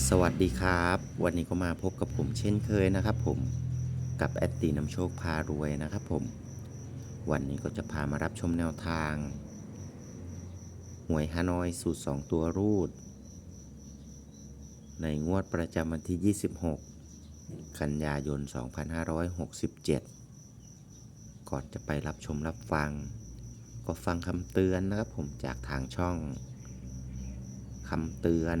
สวัสดีครับ วันนี้ก็มาพบกับผมเช่นเคยนะครับผมกับแอดตีน้ำโชคพารวยนะครับผม วันนี้ก็จะพามารับชมแนวทาง หวยฮานอยสูตร 2 ตัวรูด ในงวดประจำวันที่ 26 กันยายน 2567 ก่อนจะไปรับชมรับฟัง ก็ฟังคำเตือนนะครับผมจากทางช่องคำเตือน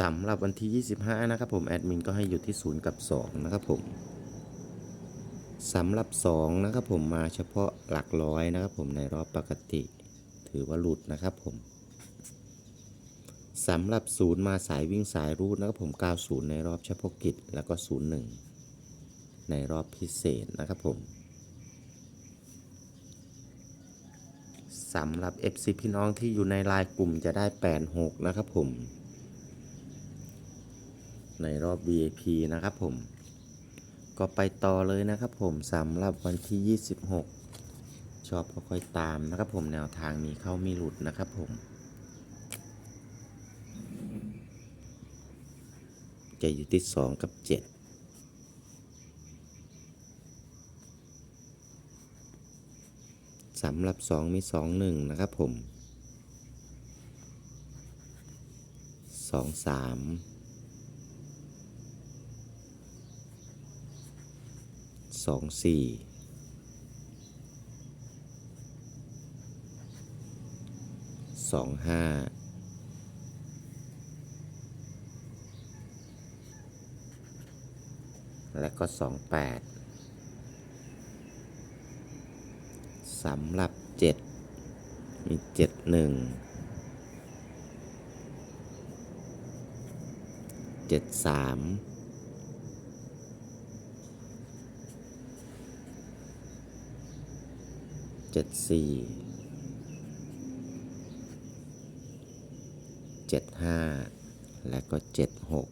สำหรับวันที่ 25 นะครับผมแอดมินก็ให้อยู่ที่ 0 กับ 2 นะครับผมสำหรับ 2 นะครับผมมาเฉพาะหลักร้อยนะครับผมในรอบปกติ ถือว่าหลุดนะครับผมสำหรับ 0 มาสายวิ่งสายรูดนะครับผม 90 ในรอบเฉพาะกิจแล้วก็ 01 ในรอบพิเศษนะครับผมสำหรับ FC พี่น้องที่อยู่ในลน์กลุ่มจะได้ 86 นะครับผม ในรอบ VIP นะครับผม ก็ไปต่อเลยนะครับผมสำหรับวันที่ 26 ชอบก็ค่อยตามนะครับผมแนวทางมีเข้ามีหลุดนะครับผมจะอยู่ที่ 2 กับ 7 สำหรับ 2 มี 2 1 นะครับผม 2 3 สองสี่สองห้าและก็ 28 สำหรับ 7 มี 7 1 7 3 เจ็ดสี่เจ็ดห้าและก็เจ็ดหก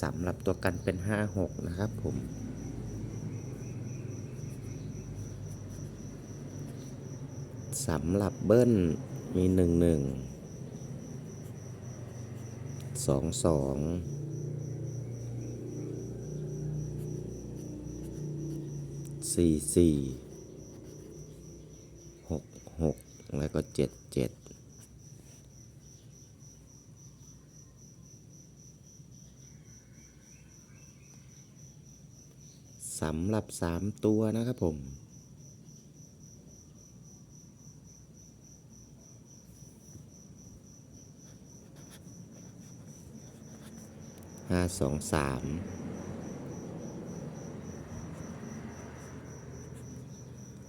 สำหรับตัวกันเป็นห้าหกนะครับผมสำหรับเบิ้ล มีหนึ่งหนึ่งสองสองสี่สี่หกหกแล้วก็เจ็ดเจ็ดสำหรับสามตัวนะครับผม ห้าสองสาม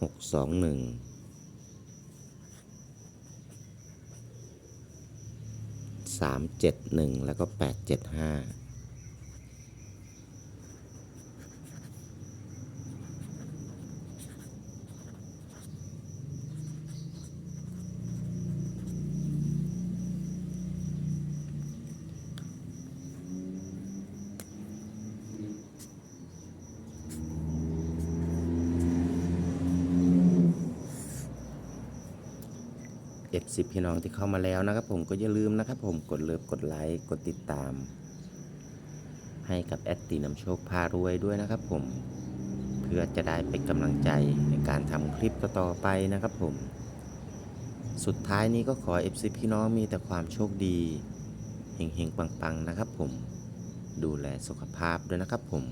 หกสองหนึ่งสามเจ็ดหนึ่งแล้วก็แปดเจ็ดห้า เอฟสิพี่น้องที่เข้ามาแล้วนะครับผมก็อย่าลืมนะครับผมกดเลิฟกดไลค์กดติดตาม ให้กับแอดตีน้ำโชคพารวยด้วยนะครับผมเพื่อจะได้เป็นกำลังใจในการทำคลิปต่อไปนะครับผม สุดท้ายนี้ก็ขอ FC พี่น้องมีแต่ความโชคดีเฮงๆ ปังๆ นะครับผม ดูแลสุขภาพด้วยนะครับผม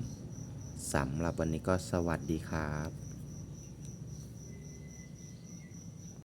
สำหรับวันนี้ก็สวัสดีครับ